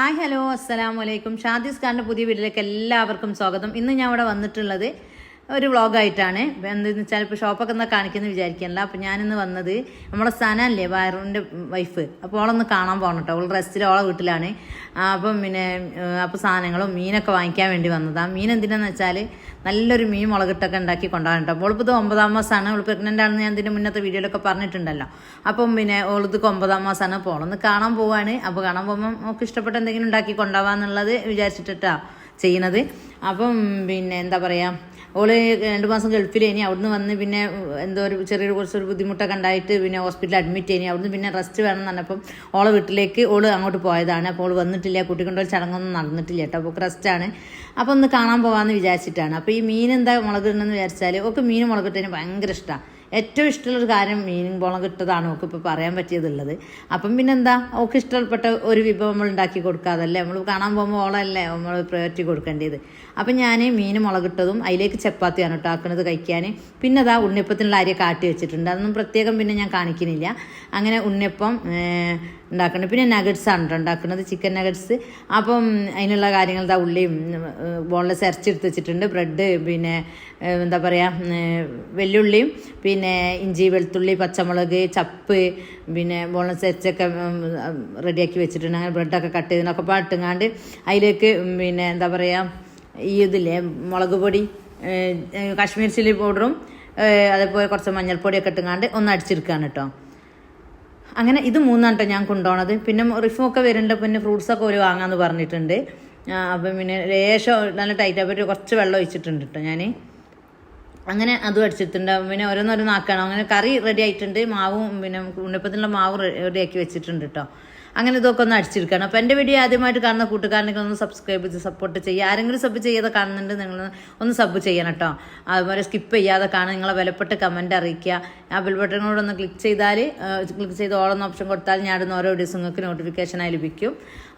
Hi hello അസ്സലാമലൈക്കും ഷാദിസ് ഖാന്റെ പുതിയ വീട്ടിലേക്ക് എല്ലാവർക്കും സ്വാഗതം. ഇന്ന് ഞാൻ ഇവിടെ വന്നിട്ടുള്ളത് ഒരു വ്ളോഗായിട്ടാണ്. എന്തെന്ന് വെച്ചാൽ ഇപ്പോൾ ഷോപ്പൊക്കെ എന്താ കാണിക്കുന്നത് വിചാരിക്കണല്ലോ അപ്പോൾ ഞാനിന്ന് വന്നത് നമ്മുടെ സനല്ലേ വയറിന്റെ വൈഫ്. അപ്പോൾ ഓളൊന്ന് കാണാൻ പോകണം കേട്ടോ അവൾ റെസ്റ്റിൽ ഓളെ വീട്ടിലാണ്. അപ്പം പിന്നെ അപ്പോൾ സാധനങ്ങളും മീനൊക്കെ വാങ്ങിക്കാൻ വേണ്ടി വന്നതാണ് മീൻ എന്തിനാന്ന് വെച്ചാൽ നല്ലൊരു മീൻ മുളകിട്ടൊക്കെ ഉണ്ടാക്കി കൊണ്ടുപോകാൻ കേട്ടോ അപ്പോൾ ഇത് ഒമ്പതാം മാസമാണ് അവൾ പ്രഗ്നന്റ് ആണെന്ന് ഞാൻ ഇതിന്റെ മുന്നത്തെ വീഡിയോയിലൊക്കെ പറഞ്ഞിട്ടുണ്ടല്ലോ. അപ്പം പിന്നെ ഓളിത് ഒമ്പതാം മാസമാണ് അപ്പോൾ ഓളൊന്ന് കാണാൻ പോവാണ്. അപ്പോൾ കാണാൻ പോകുമ്പോൾ നമുക്ക് ഇഷ്ടപ്പെട്ട എന്തെങ്കിലും ഉണ്ടാക്കി കൊണ്ടുപോകാമെന്നുള്ളത് വിചാരിച്ചിട്ടാണ് ചെയ്യുന്നത് അപ്പം പിന്നെ എന്താ പറയുക ഓൾ രണ്ട് മാസം ഗൾഫിലേനി. അവിടുന്ന് വന്ന് പിന്നെ എന്തോ ഒരു ചെറിയൊരു കുറച്ചൊരു ബുദ്ധിമുട്ടൊക്കെ ഉണ്ടായിട്ട് പിന്നെ ഹോസ്പിറ്റലിൽ അഡ്മിറ്റ് ചെയ്നി അവിടുന്ന് പിന്നെ റെസ്റ്റ് വേണം എന്ന് പറഞ്ഞപ്പം ഓളെ വീട്ടിലേക്ക് ഓൾ അങ്ങോട്ട് പോയതാണ്. അപ്പോൾ ഓൾ വന്നിട്ടില്ല. കുട്ടി കൊണ്ടൊരു ചടങ്ങൊന്നും നടന്നിട്ടില്ല കേട്ടോ. അപ്പോൾ റെസ്റ്റാണ് അപ്പോൾ ഒന്ന് കാണാൻ പോകാമെന്ന് വിചാരിച്ചിട്ടാണ്. അപ്പോൾ ഈ മീൻ എന്താ മുളകിടണമെന്ന് വിചാരിച്ചാൽ ഒക്കെ മീൻ മുളകിട്ടതിന് ഭയങ്കര ഇഷ്ടമാണ് ഏറ്റവും ഇഷ്ടമുള്ളൊരു കാര്യം മീനും പോളം കിട്ടതാണ് ഓക്ക് ഇപ്പോൾ പറയാൻ പറ്റിയതുള്ളത്. അപ്പം പിന്നെ എന്താ ഓക്ക് ഇഷ്ടപ്പെട്ട ഒരു വിഭവം നമ്മൾ ഉണ്ടാക്കി കൊടുക്കാതല്ലേ നമ്മൾ കാണാൻ പോകുമ്പോൾ ഓളല്ലേ? നമ്മൾ പ്രയോറിറ്റി കൊടുക്കേണ്ടത്. അപ്പം ഞാൻ മീൻ മുളകിട്ടതും അതിലേക്ക് ചപ്പാത്തിയാണ് കേട്ടോ ആക്കുന്നത് കഴിക്കാൻ. പിന്നെ അതാ ഉണ്ണിയപ്പത്തിനുള്ള അരി കാട്ടി വെച്ചിട്ടുണ്ട്. അതൊന്നും പ്രത്യേകം പിന്നെ ഞാൻ കാണിക്കുന്നില്ല അങ്ങനെ ഉണ്ണിയപ്പം ഉണ്ടാക്കുന്നത് പിന്നെ നഗറ്റ്സ് ആണ് കേട്ടോ ഉണ്ടാക്കുന്നത് ചിക്കൻ നഗറ്റ്സ് അപ്പം അതിനുള്ള കാര്യങ്ങൾ ഇതാ ഉള്ളിയും ബോൺലെസ് ഇറച്ചെടുത്ത് വെച്ചിട്ടുണ്ട്. ബ്രെഡ് പിന്നെ എന്താ പറയുക വെല്ലുള്ളിയും പിന്നെ ഇഞ്ചി വെളുത്തുള്ളി പച്ചമുളക് ചപ്പ് പിന്നെ ബോൺലെസ് ഇറച്ചൊക്കെ റെഡിയാക്കി വെച്ചിട്ടുണ്ട്. അങ്ങനെ ബ്രെഡൊക്കെ കട്ട് ചെയ്തിട്ടൊക്കെ പാട്ടുങ്ങാണ്ട് അതിലേക്ക് പിന്നെ എന്താ പറയുക ഈ ഇതില്ലേ മുളക് പൊടി കാശ്മീർ ചില്ലി പൗഡറും അതേപോലെ കുറച്ച് മഞ്ഞൾപ്പൊടിയൊക്കെ ഇട്ടുങ്ങാണ്ട് ഒന്ന് അടിച്ചെടുക്കുകയാണ് കേട്ടോ അങ്ങനെ ഇത് മൂന്നാണ് ഞാൻ കൊണ്ടുപോണത്. പിന്നെ റിഫുമൊക്കെ വരുന്നുണ്ട് പിന്നെ ഫ്രൂട്ട്സൊക്കെ ഒരു വാങ്ങാമെന്ന് പറഞ്ഞിട്ടുണ്ട്. അപ്പം പിന്നെ ലേശം നല്ല ടൈറ്റ് ആയിട്ട് കുറച്ച് വെള്ളം ഒഴിച്ചിട്ടുണ്ട് കേട്ടോ ഞാൻ അങ്ങനെ അതും അടിച്ചിട്ടുണ്ട്. പിന്നെ ഓരോന്നോരോന്ന് ആക്കണം. അങ്ങനെ കറി റെഡി ആയിട്ടുണ്ട്. മാവും പിന്നെ ഉണ്ണിപ്പത്തിനുള്ള മാവ് റെഡിയാക്കി വെച്ചിട്ടുണ്ട് കേട്ടോ അങ്ങനെ ഇതൊക്കെ ഒന്ന് അടിച്ചെടുക്കണം അപ്പോൾ എന്റെ വീഡിയോ ആദ്യമായിട്ട് കാണുന്ന കൂട്ടുകാരനൊക്കെ ഒന്ന് സബ്സ്ക്രൈബ് ചെയ്ത് സപ്പോർട്ട് ചെയ്യുക. ആരെങ്കിലും സബ് ചെയ്യാതെ കാണുന്നുണ്ട് നിങ്ങൾ ഒന്ന് സബ് ചെയ്യണം കേട്ടോ അതുപോലെ സ്കിപ്പ് ചെയ്യാതെ കാണുക. നിങ്ങളെ വിലപ്പെട്ട കമന്റ് അറിയിക്കുക. ആ ബിൽ ബട്ടണിനോട് ഒന്ന് ക്ലിക്ക് ചെയ്താൽ ക്ലിക്ക് ചെയ്ത് ഓളെന്ന ഓപ്ഷൻ കൊടുത്താൽ ഞാൻ ഇടുന്ന ഓരോ വീഡിയോസ് നിങ്ങൾക്ക് നോട്ടിഫിക്കേഷനായി ലഭിക്കും.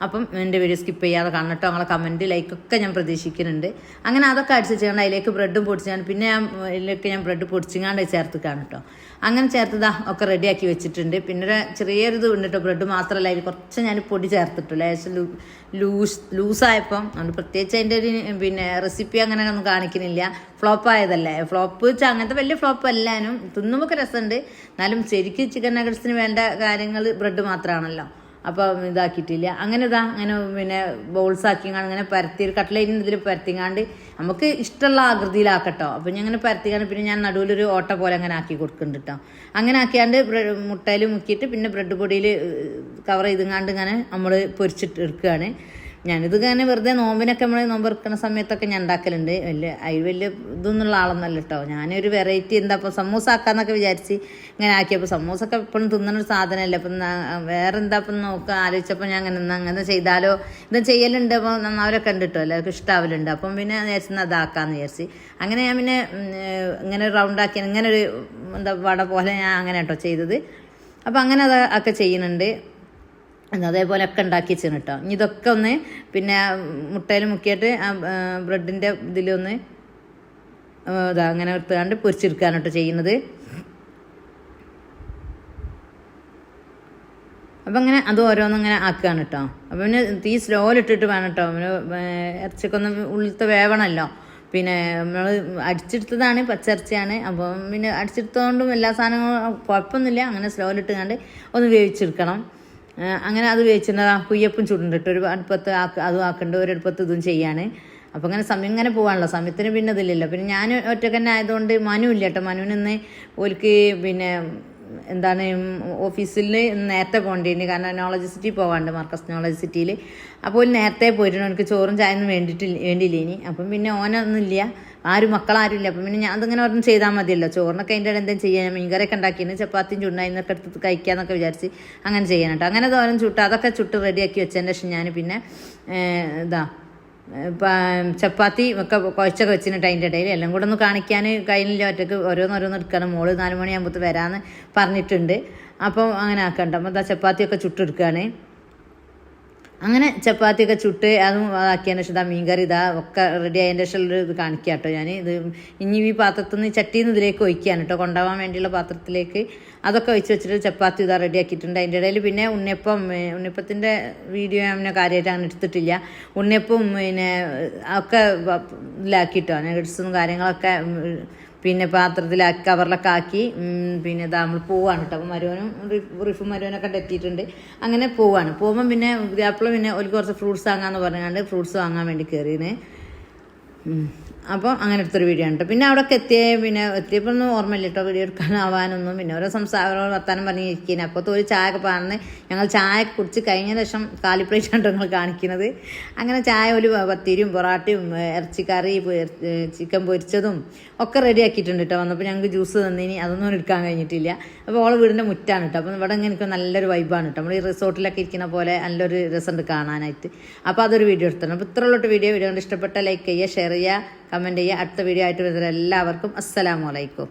അപ്പം എന്റെ വീഡിയോ സ്കിപ്പ് ചെയ്യാതെ കാണണം കേട്ടോ നിങ്ങളെ കമന്റ് ലൈക്കൊക്കെ ഞാൻ പ്രതീക്ഷിക്കുന്നുണ്ട്. അങ്ങനെ അതൊക്കെ അടിച്ച് ചെയ്യണം അതിലേക്ക് ബ്രെഡും പൊടിച്ചാണ് പിന്നെ ഞാൻ അതിലേക്ക് ഞാൻ ബ്രെഡ് പൊടിച്ചിങ്ങാണ്ട് ചേർത്ത് കേട്ടോ അങ്ങനെ ചേർത്തതാ ഒക്കെ റെഡിയാക്കി വെച്ചിട്ടുണ്ട്. പിന്നെ ഒരു ചെറിയൊരു ഇത് ഉണ്ട് കേട്ടോ ബ്രെഡ് മാത്രമല്ല കുറച്ച് ഞാൻ പൊടി ചേർത്തിട്ടുള്ളൂ. ലേശം ലൂ ലൂസ് ലൂസായപ്പം അതുകൊണ്ട് പ്രത്യേകിച്ച് അതിന്റെ ഒരു പിന്നെ റെസിപ്പി അങ്ങനെ ഒന്നും കാണിക്കുന്നില്ല ഫ്ലോപ്പ് ആയതല്ലേ. ഫ്ലോപ്പ് വെച്ചാൽ അങ്ങനത്തെ വലിയ ഫ്ലോപ്പ് അല്ലാനും തിന്നുമ്പോൾ രസമുണ്ട്. എന്നാലും ശരിക്കും ചിക്കൻ നഗറ്റ്സിന് വേണ്ട കാര്യങ്ങൾ ബ്രെഡ് മാത്രമാണല്ലോ അപ്പം ഇതാക്കിയിട്ടില്ല. അങ്ങനെ ഇതാ അങ്ങനെ പിന്നെ ബൗൾസ് ആക്കിങ്ങാണ്ട് അങ്ങനെ പരത്തി കട്ട്ലേറ്റിന് ഇതിൽ പരത്തിങ്ങാണ്ട് നമുക്ക് ഇഷ്ടമുള്ള ആകൃതിയിലാക്കട്ടോ. അപ്പം ഞാൻ അങ്ങനെ പരത്തിങ്ങാണ്ട് പിന്നെ ഞാൻ നടുവിലൊരു ഓട്ട പോലെ അങ്ങനെ ആക്കി കൊടുക്കുന്നുണ്ട് കേട്ടോ അങ്ങനെ ആക്കിയാണ്ട് മുട്ടയിൽ മുക്കിയിട്ട് പിന്നെ ബ്രെഡ് പൊടിയിൽ കവർ ചെയ്തുങ്ങാണ്ട് ഇങ്ങനെ നമ്മൾ പൊരിച്ചിട്ട് എടുക്കുകയാണ്. ഞാനിത് ഇങ്ങനെ വെറുതെ നോമ്പിനൊക്കെ നമ്മൾ നോമ്പ് ഇറക്കുന്ന സമയത്തൊക്കെ ഞാൻ ഉണ്ടാക്കലുണ്ട്. വലിയ അതിൽ വലിയ ഇതൊന്നുള്ള ആളൊന്നല്ല കേട്ടോ ഞാനൊരു വെറൈറ്റി എന്താ ഇപ്പോൾ സമൂസ ആക്കാന്നൊക്കെ വിചാരിച്ച് ഇങ്ങനെ ആക്കിയപ്പോൾ സമൂസ ഒക്കെ എപ്പോഴും തിന്നണ ഒരു സാധനമല്ല അപ്പം വേറെ എന്താ ഇപ്പം നോക്കുക ആലോചിച്ചപ്പോൾ ഞാൻ അങ്ങനെ അങ്ങനെ ചെയ്താലോ? ഇത് ചെയ്യലുണ്ട് അപ്പോൾ നന്നാവരൊക്കെ ഉണ്ട് കേട്ടോ എല്ലാവർക്കും ഇഷ്ടാവലുണ്ട്. അപ്പം പിന്നെ വിചാരിച്ചു അതാക്കാന്ന് വിചാരിച്ച്. അങ്ങനെ ഞാൻ പിന്നെ ഇങ്ങനെ ഒരു ഇങ്ങനെ ഒരു എന്താ വട പോലെ ഞാൻ അങ്ങനെ കേട്ടോ ചെയ്തത്. അപ്പം അങ്ങനെ അത് ഒക്കെ ചെയ്യുന്നുണ്ട്. അതേപോലെ ഒക്കെ ഉണ്ടാക്കി വെച്ചാണ് കേട്ടോ. ഇനി ഇതൊക്കെ ഒന്ന് പിന്നെ മുട്ടയിൽ മുക്കിയിട്ട് ആ ബ്രെഡിന്റെ ഇതിലൊന്ന് ഇതാ അങ്ങനെ എടുത്തുകൊണ്ട് പൊരിച്ചെടുക്കുകയാണ് കേട്ടോ ചെയ്യുന്നത്. അപ്പം അങ്ങനെ അത് ഓരോന്നും ഇങ്ങനെ ആക്കുകയാണ് കേട്ടോ. അപ്പം പിന്നെ തീ സ്ലോയിലിട്ടിട്ട് വേണം കേട്ടോ. ഇറച്ചിക്കൊന്ന് ഉള്ളിലത്തെ വേവണമല്ലോ. പിന്നെ നമ്മൾ അടിച്ചെടുത്തതാണ് പച്ചിറച്ചിയാണ് അപ്പം പിന്നെ അടിച്ചെടുത്തതുകൊണ്ടും എല്ലാ സാധനങ്ങളും കുഴപ്പമൊന്നുമില്ല. അങ്ങനെ സ്ലോയിലിട്ട് കണ്ട് ഒന്ന് വേവിച്ചെടുക്കണം. അങ്ങനെ അത് ആ കുയ്യപ്പും ചുടുണ്ടിട്ട് ഒരു അടുപ്പത്ത് ആക്ക് അതും ആക്കുന്നുണ്ട് ഒരു അടുപ്പത്ത് ഇതും ചെയ്യാണ്. അപ്പം അങ്ങനെ സമയം ഇങ്ങനെ പോകാനുള്ള സമയത്തിന് പിന്നെ ഇതില്ലല്ലോ പിന്നെ ഞാൻ ഒറ്റയ്ക്ക് തന്നെ ആയതുകൊണ്ട് മനു ഇല്ല കേട്ടോ. മനുവിന് ഇന്ന് ഓൽക്ക് പിന്നെ എന്താണ് ഓഫീസിൽ നേരത്തെ പോകേണ്ടിയിരുന്നു കാരണം നോളജ് സിറ്റി പോകാണ്ട് മാർക്കസ് നോളജ് സിറ്റിയിൽ അപ്പോൾ നേരത്തെ പോയിട്ടുണ്ട്. എനിക്ക് ചോറും ചായൊന്നും വേണ്ടിയിട്ട് വേണ്ടിയില്ല ഇനി അപ്പം പിന്നെ ഓനൊന്നും ഇല്ല. ആരും മക്കളാരുമില്ല. അപ്പം പിന്നെ ഞാൻ അതിങ്ങനെ ഒരെണ്ണം ചെയ്താൽ മതിയല്ലോ. ചോറിനൊക്കെ അതിന്റെ ഇടയിൽ എന്തെങ്കിലും ചെയ്യാൻ മീൻകറിയൊക്കെ ഉണ്ടാക്കിയിട്ട് ചപ്പാത്തിയും ചുണ്ടായിരുന്നൊക്കെ എടുത്ത് കഴിക്കാന്നൊക്കെ വിചാരിച്ച് അങ്ങനെ കേട്ടോ അങ്ങനെ തോരം ചുട്ട് അതൊക്കെ ചുട്ട് റെഡിയാക്കി വെച്ചതിന്റെ ശേഷം ഞാൻ പിന്നെ ഇതാ ചപ്പാത്തി ഒക്കെ കുഴച്ചൊക്കെ വെച്ചിട്ട് അതിന്റെ ഇടയിൽ. എല്ലാം കൂടെ ഒന്ന് കാണിക്കാൻ കഴിഞ്ഞില്ല ഒറ്റയ്ക്ക് ഓരോന്നോരോന്ന് എടുക്കണം. മോൾ നാല് മണിയാകുമ്പോൾ വരാമെന്ന് പറഞ്ഞിട്ടുണ്ട്. അപ്പം അങ്ങനെ ആക്കണ്ട. അപ്പം എന്താ ചപ്പാത്തിയൊക്കെ ചുട്ടെടുക്കുകയാണ് അങ്ങനെ ചപ്പാത്തിയൊക്കെ ചുട്ട് അതും ആക്കിയതിന് ശേഷം ഇതാ മീൻകറി ഇതാ ഒക്കെ റെഡി ആയതിന്റെ ശേഷം ഇത് കാണിക്കാം കേട്ടോ ഞാൻ ഇത് ഇനി ഈ പാത്രത്തിൽ നിന്ന് ചട്ടിയിൽ നിന്ന് ഇതിലേക്ക് ഒഴിക്കുകയാണ് കേട്ടോ കൊണ്ടുപോകാൻ വേണ്ടിയുള്ള പാത്രത്തിലേക്ക് അതൊക്കെ ഒഴിച്ച് വെച്ചിട്ട് ചപ്പാത്തി ഇതാ റെഡി ആക്കിയിട്ടുണ്ട്. അതിന്റെ ഇടയിൽ പിന്നെ ഉണ്ണിയപ്പം ഉണ്ണിയപ്പത്തിന്റെ വീഡിയോ പിന്നെ കാര്യമായിട്ട് അങ്ങനെ എടുത്തിട്ടില്ല. ഉണ്ണിയപ്പം പിന്നെ ഒക്കെ ഇതിലാക്കിയിട്ടോ നഗറ്റ്സും കാര്യങ്ങളൊക്കെ പിന്നെ പാത്രത്തിൽ കവറിലൊക്കെ ആക്കി പിന്നെ ഇതാ നമ്മൾ പോവാണ് കേട്ടോ അപ്പം മരുവനും റിഫും മരുവനൊക്കെ എത്തിയിട്ടുണ്ട് അങ്ങനെ പോവാണ്. പോകുമ്പം പിന്നെ പുതിയാപ്പിള പിന്നെ ഒരു കുറച്ച് ഫ്രൂട്ട്സ് വാങ്ങാമെന്ന് പറഞ്ഞാണ്ട് ഫ്രൂട്ട്സ് വാങ്ങാൻ വേണ്ടി കയറിയാണ് അപ്പോൾ അങ്ങനെ ഒരു വീഡിയോ ഉണ്ട് പിന്നെ അവിടെയൊക്കെ എത്തിയ പിന്നെ എത്തിയപ്പോൾ ഒന്നും ഓർമ്മയില്ല കേട്ടോ വീഡിയോ എടുക്കാനാവാനൊന്നും. പിന്നെ ഓരോ സംസാരം വർത്താനം പറഞ്ഞിരിക്കുന്നത് അപ്പോൾ ഒരു ചായ ഒക്കെ പറഞ്ഞ് ഞങ്ങൾ ചായ കുടിച്ച് കഴിഞ്ഞ ശേഷം കാലി പ്ലേറ്റ് ആണ് ഞങ്ങൾ കാണിക്കുന്നത് അങ്ങനെ ചായ ഒരു പത്തിരിയും പൊറാട്ടയും ഇറച്ചിക്കറി ചിക്കൻ പൊരിച്ചതും ഒക്കെ റെഡി ആക്കിയിട്ടുണ്ട് കേട്ടോ വന്നപ്പോൾ ഞങ്ങൾക്ക് ജ്യൂസ് തന്നിനി. അതൊന്നും എടുക്കാൻ കഴിഞ്ഞിട്ടില്ല. അപ്പോൾ ഓളെ വീടിന്റെ മുറ്റാണ് കേട്ടോ അപ്പോൾ ഇവിടെ ഇങ്ങനെ നല്ലൊരു വൈബാണ് കേട്ടോ നമ്മൾ ഈ റിസോർട്ടിലൊക്കെ ഇരിക്കുന്ന പോലെ നല്ലൊരു രസമുണ്ട് കാണാനായിട്ട്. അപ്പോൾ അതൊരു വീഡിയോ എടുത്തിട്ടുണ്ട് അപ്പോൾ ഇത്രയുള്ള വീഡിയോ വീഡിയോ കണ്ട് ഇഷ്ടപ്പെട്ട ലൈക്ക് ചെയ്യുക ഷെയർ ചെയ്യുക. കമന്റ് ചെയ്യുക. അടുത്ത വീഡിയോ ആയിട്ട് വരുന്ന എല്ലാവർക്കും അസ്സലാമു അലൈക്കും.